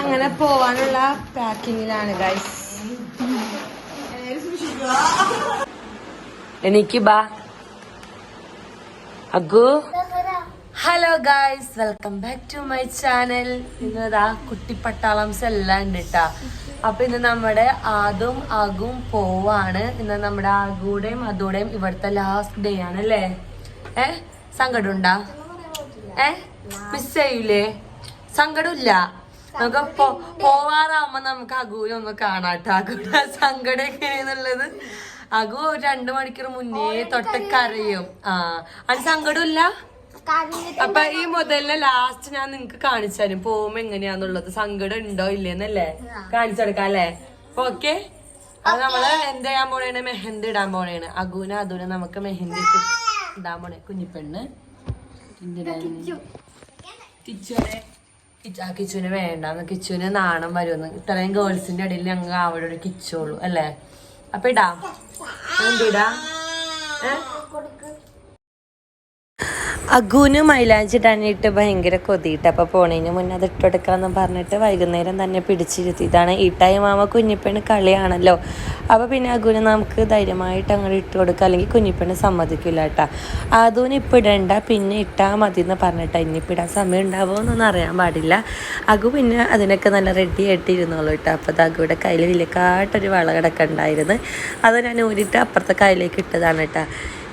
അങ്ങനെ പോവാനുള്ള പാക്കിങ്ങിലാണ് ഗൈസ് എനിക്ക് ബാ. അഗു. Hello guys welcome back to my channel ഇന്നതാ കുട്ടിപ്പട്ടാളംസ് എല്ലാം ഉണ്ട് കേട്ടാ അപ്പൊ ഇന്ന് നമ്മുടെ ആദും അഗും പോവാണ്. ഇന്ന് നമ്മുടെ ആഗുടെയും അതുടെയും ഇവിടുത്തെ ലാസ്റ്റ് ഡേ ആണ് അല്ലേ ഏ? സങ്കടം ഉണ്ടാ ഏ? മിസ് ചെയ്യൂലേ? സങ്കടമില്ല. നമുക്ക് പോവാറാവുമ്പോ നമുക്ക് അഗുവിനെ ഒന്ന് കാണാട്ടോ. അഗുടെ സങ്കടം എങ്ങനെയാന്നുള്ളത് അഗു രണ്ടു മണിക്കൂർ മുന്നേ തൊട്ട് കരയും. ആ. അത് സങ്കടമില്ല? അപ്പൊ ഈ മുതലിനെ ലാസ്റ്റ് ഞാൻ നിങ്ങക്ക് കാണിച്ചു തരും പോകുമ്പോ എങ്ങനെയാന്നുള്ളത്. സങ്കടം ഉണ്ടോ ഇല്ലേന്നല്ലേ? കാണിച്ചു കൊടുക്കാം അല്ലേ ഓക്കെ? അത് നമ്മൾ എന്ത് ചെയ്യാൻ പോണേണ്? മെഹന്തി ഇടാൻ പോണേണ്. അഗുവിന് അതുന നമുക്ക് മെഹന്തി ഇടാൻ പോണേ. കുഞ്ഞിപ്പെണ്ണ്. ആ കിച്ചുവിന് വേണ്ട. കിച്ചുവിന് നാണം വരുമെന്ന്. ഇത്രയും ഗേൾസിന്റെ ഇടയിൽ ഞങ്ങൾ അവിടെ ഒരു കിച്ചുള്ളൂ അല്ലേ? അപ്പൊ ഇടാം. എന്തിടാ ഏഹ് അഗുന് മൈലാഞ്ചി ഇടാനായിട്ട് ഭയങ്കര കൊതിയിട്ട്. അപ്പോൾ പോണേന് മുന്നേ അത് ഇട്ടെടുക്കാമെന്ന് പറഞ്ഞിട്ട് വൈകുന്നേരം തന്നെ പിടിച്ചിരുത്തിയതാണ് ഈ ടൈം ആകുമ്പോൾ കുഞ്ഞിപ്പെണ്ണ് കളിയാണല്ലോ. അപ്പോൾ പിന്നെ അഗുന് നമുക്ക് ധൈര്യമായിട്ട് അങ്ങോട്ട് ഇട്ട് കൊടുക്കുക അല്ലെങ്കിൽ കുഞ്ഞിപ്പെണ് സമ്മതിക്കില്ല കേട്ടോ അതുവിന് ഇപ്പം ഇടണ്ട പിന്നെ ഇട്ടാൽ മതി എന്ന് പറഞ്ഞിട്ട് ഇനിയിപ്പോൾ ഇടാൻ സമയം ഉണ്ടാവുമോ എന്നൊന്നും അറിയാൻ പാടില്ല. അഗു പിന്നെ അതിനൊക്കെ നല്ല റെഡി ആയിട്ട് കേട്ടോ അപ്പോൾ അത് അഗുയുടെ കയ്യിൽ വിലക്കാട്ടൊരു വള കിടക്കുന്നുണ്ടായിരുന്നു അത് ഞാൻ ഊരിയിട്ട് അപ്പുറത്തെ കയ്യിലേക്ക് ഇട്ടതാണ് കേട്ടോ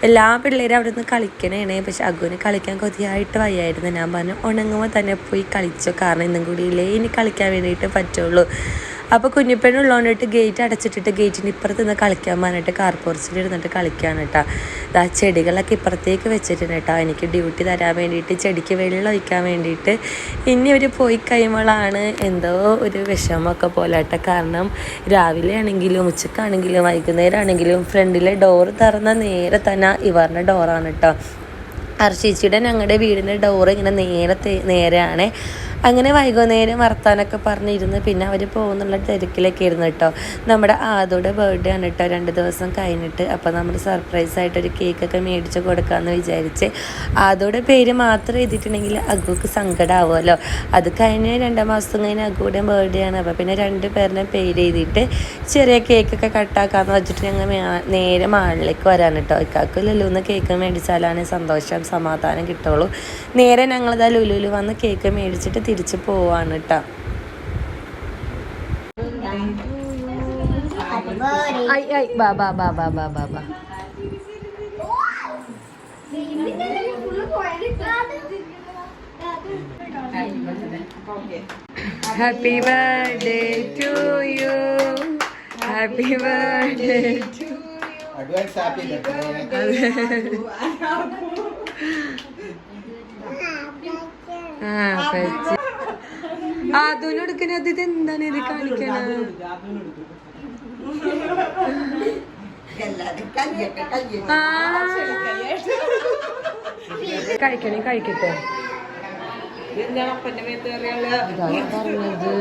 എല്ലാ പിള്ളേരും അവിടെ നിന്ന് കളിക്കണേണേ. പക്ഷെ അഗുവിന് കളിക്കാൻ കൊതിയായിട്ട് വയ്യായിരുന്നു. ഞാൻ പറഞ്ഞു ഉണങ്ങുമ്പോൾ തന്നെ പോയി കളിച്ചോ. കാരണം ഇന്നും കൂടി ഇല്ലേ ഇനി കളിക്കാൻ വേണ്ടിയിട്ട് പറ്റുള്ളൂ. അപ്പോൾ കുഞ്ഞിപ്പെണ്ണുള്ളതുകൊണ്ടിട്ട് ഗേറ്റ് അടച്ചിട്ടിട്ട് ഗേറ്റിന് ഇപ്പുറത്ത് നിന്ന് കളിക്കാൻ പറഞ്ഞിട്ട് കാർ പോർച്ചിൽ ഇരുന്നിട്ട് കളിക്കാണ് കേട്ടോ ആ ചെടികളൊക്കെ ഇപ്പുറത്തേക്ക് വെച്ചിട്ടുണ്ട് കേട്ടോ എനിക്ക് ഡ്യൂട്ടി തരാൻ വേണ്ടിയിട്ട് ചെടിക്ക് വെള്ളം ഒഴിക്കാൻ വേണ്ടിയിട്ട് ഇനി ഒരു പോയി കഴിയുമ്പോഴാണ് എന്തോ ഒരു വിഷമമൊക്കെ പോലെ കേട്ടോ കാരണം രാവിലെ ആണെങ്കിലും ഉച്ചക്കാണെങ്കിലും വൈകുന്നേരം ആണെങ്കിലും ഫ്രണ്ടിലെ ഡോറ് തുറന്ന നേരെ തന്നെ ഇവറിന്റെ ഡോറാണ് കേട്ടോ അർച്ചേച്ചിയുടെ ഞങ്ങളുടെ വീടിന്റെ ഡോറ് ഇങ്ങനെ നേരത്തെ നേരെയാണ്. അങ്ങനെ വൈകുന്നേരം വർത്താനൊക്കെ പറഞ്ഞിരുന്ന് പിന്നെ അവർ പോകുന്നുള്ള തിരക്കിലൊക്കെ ഇരുന്നു കേട്ടോ. നമ്മുടെ ആദോടെ ബർത്ത്ഡേ ആണ് കേട്ടോ രണ്ട് ദിവസം കഴിഞ്ഞിട്ട്. അപ്പോൾ നമ്മൾ സർപ്രൈസ് ആയിട്ടൊരു കേക്കൊക്കെ മേടിച്ച് കൊടുക്കാമെന്ന് വിചാരിച്ച് ആദോടെ പേര് മാത്രം എഴുതിയിട്ടുണ്ടെങ്കിൽ അഗുക്ക് സങ്കടമാവുമല്ലോ അത് കഴിഞ്ഞ് രണ്ടാം മാസം കഴിഞ്ഞ് അഗുടെ ബർത്ത്ഡേ ആണ്. അപ്പോൾ പിന്നെ രണ്ട് പേരുടെ പേര് എഴുതിയിട്ട് ചെറിയ കേക്കൊക്കെ കട്ടാക്കാന്ന് വെച്ചിട്ട് ഞങ്ങൾ നേരെ മാളിലേക്ക് വരാൻ കേട്ടോ. ഇക്കാക്ക് ലുലുന്ന് കേക്ക് മേടിച്ചാലാണ് സന്തോഷം സമാധാനം കിട്ടുള്ളൂ. നേരെ ഞങ്ങളിതാ ലുലുലു വന്ന് കേക്ക് മേടിച്ചിട്ട് തിരിച്ച് പോവാണ് കേട്ടോ ഐ ഐ ബാ ബാ ബാ ബാ ബാ ബാ ബാ. Happy birthday to you happy birthday to advance happy birthday ആ പറ്റി ഇത് എന്താണ്. കഴിക്കണേ കഴിക്കട്ടെ. പറഞ്ഞത്.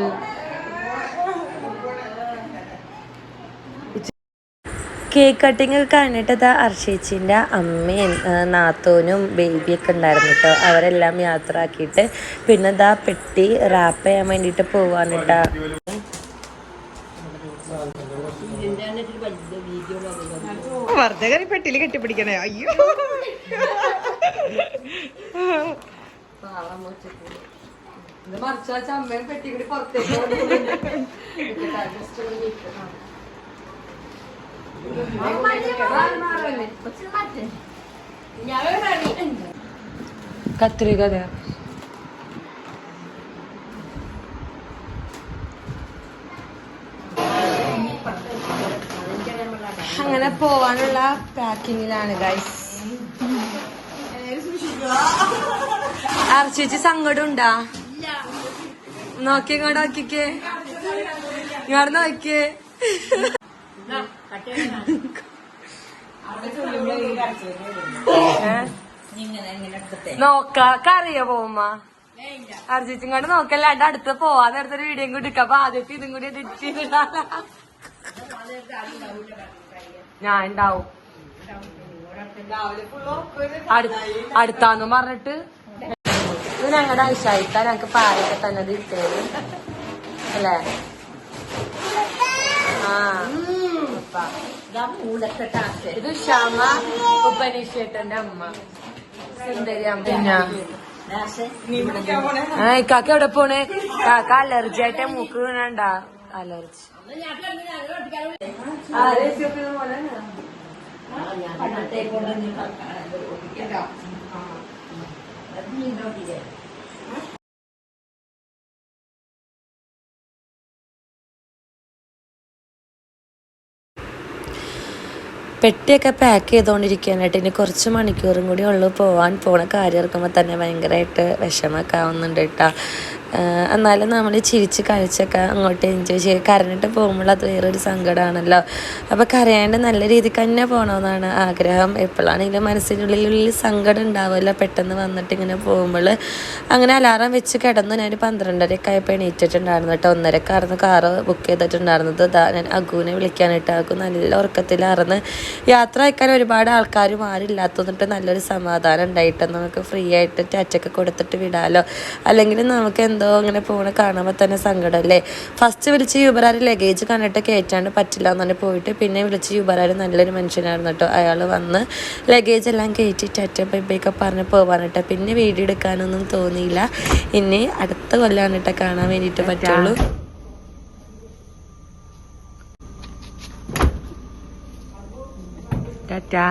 കേക്ക് കട്ടിങ് ഒക്കെ കഴിഞ്ഞിട്ട് ഇതാ അർഷേച്ചിന്റെ അമ്മയും നാത്തോനും ബേബിയൊക്കെ ഉണ്ടായിരുന്നു കേട്ടോ അവരെല്ലാം യാത്ര ആക്കിയിട്ട് പിന്നെ ഇതാ പെട്ടി റാപ്പ് ചെയ്യാൻ വേണ്ടിയിട്ട് പോവാണ് കേട്ടോ വെറുതെ കയറി പെട്ടിയിൽ കെട്ടിപ്പിടിക്കണേ. അയ്യോ. കത്രിക അങ്ങനെ പോവാനുള്ള പാക്കിങ്ങിലാണ് ഗൈസ് അർച്ചിച്ച് സങ്കടം ഉണ്ടാ നോക്കി ഇങ്ങോട്ട് നോക്കിക്കേ. ഇങ്ങോട്ട് നോക്കിയേ നോക്കറിയോ പോവുമ്മ? അർജിച്ചും കൊണ്ട് നോക്കല്ലാണ്ട് അടുത്ത് പോവാ നേരത്തെ വീഡിയോ കൂടി എടുക്കാം അപ്പൊ ആദ്യത്തെ ഇതും കൂടി എഡിറ്റ് ചെയ്തിട്ടാ ഞാൻ ഉണ്ടാവും അടു- അടുത്താന്ന് പറഞ്ഞിട്ട്. ഇത് ഞങ്ങളുടെ ഐശായിക്ക ഞങ്ങക്ക് പാലൊക്കെ തന്നെ തിരിച്ചത് അല്ലേ? ആ. ഇത് ക്ഷമ ഉപനിഷേട്ടന്റെ അമ്മ. സുന്ദരി അമ്മ. പിന്നെ? ആ ഇക്കാക്ക എവിടെ പോണേ? കാക്ക അലർജി ആയിട്ട് മൂക്ക് വീണണ്ട. അലർജി. പെട്ടിയൊക്കെ പാക്ക് ചെയ്തുകൊണ്ടിരിക്കാനായിട്ട് ഇനി കുറച്ച് മണിക്കൂറും കൂടി ഉള്ളു പോവാൻ. പോണ കാര്യം ഇറക്കുമ്പോൾ തന്നെ ഭയങ്കരമായിട്ട് വിഷമൊക്കെ ആവുന്നുണ്ട് കേട്ടോ. എന്നാലും നമ്മൾ ചിരിച്ച് കഴിച്ചൊക്കെ അങ്ങോട്ട് എൻജോയ് ചെയ്യുക കരഞ്ഞിട്ട് പോകുമ്പോൾ അത് വേറൊരു സങ്കടമാണല്ലോ അപ്പോൾ കരയാണ്ട് നല്ല രീതിക്ക് തന്നെ പോകണമെന്നാണ് ആഗ്രഹം. എപ്പോഴാണെങ്കിലും മനസ്സിനുള്ളിൽ സങ്കടം ഉണ്ടാവുമല്ലോ പെട്ടെന്ന് വന്നിട്ട് ഇങ്ങനെ പോകുമ്പോൾ അങ്ങനെ അലാറം വെച്ച് കിടന്നു ഞാൻ പന്ത്രണ്ടരയൊക്കെ ആയപ്പോൾ എണീറ്റിട്ടുണ്ടായിരുന്നു കേട്ടോ. ഒന്നരക്കായിരുന്നു കാറ് ബുക്ക് ചെയ്തിട്ടുണ്ടായിരുന്നത്. ഞാൻ അഗുവിനെ വിളിക്കാനായിട്ട് അഗു നല്ല ഉറക്കത്തിലായിരുന്നു യാത്ര അയക്കാൻ ഒരുപാട് ആൾക്കാരും ആരില്ലാത്തതിട്ട് നല്ലൊരു സമാധാനം ഉണ്ടായിട്ട് നമുക്ക് ഫ്രീ ആയിട്ട് ടാറ്റൊക്കെ കൊടുത്തിട്ട് വിടാമല്ലോ അല്ലെങ്കിൽ നമുക്ക് എന്തോ ഇങ്ങനെ പോണ കാണുമ്പോൾ തന്നെ സങ്കടം സങ്കടമല്ലേ ഫസ്റ്റ് വിളിച്ച് യുബറാർ ലഗേജ് കണ്ടിട്ട് കയറ്റാണ്ട് പറ്റില്ല എന്ന് പറഞ്ഞ് പോയിട്ട് പിന്നെ വിളിച്ച് യുബറാർ നല്ലൊരു മനുഷ്യനായിരുന്നു കേട്ടോ. അയാൾ വന്ന് ലഗേജ് എല്ലാം കയറ്റി ടാറ്റ ബൈബൈക്കെ പറഞ്ഞ് പോവാനിട്ടോ പിന്നെ വീഡിയോ എടുക്കാനൊന്നും തോന്നിയില്ല. ഇനി അടുത്ത കൊല്ലാണ് കേട്ടോ കാണാൻ വേണ്ടിയിട്ട് പറ്റുള്ളൂ. ടാറ്റാ.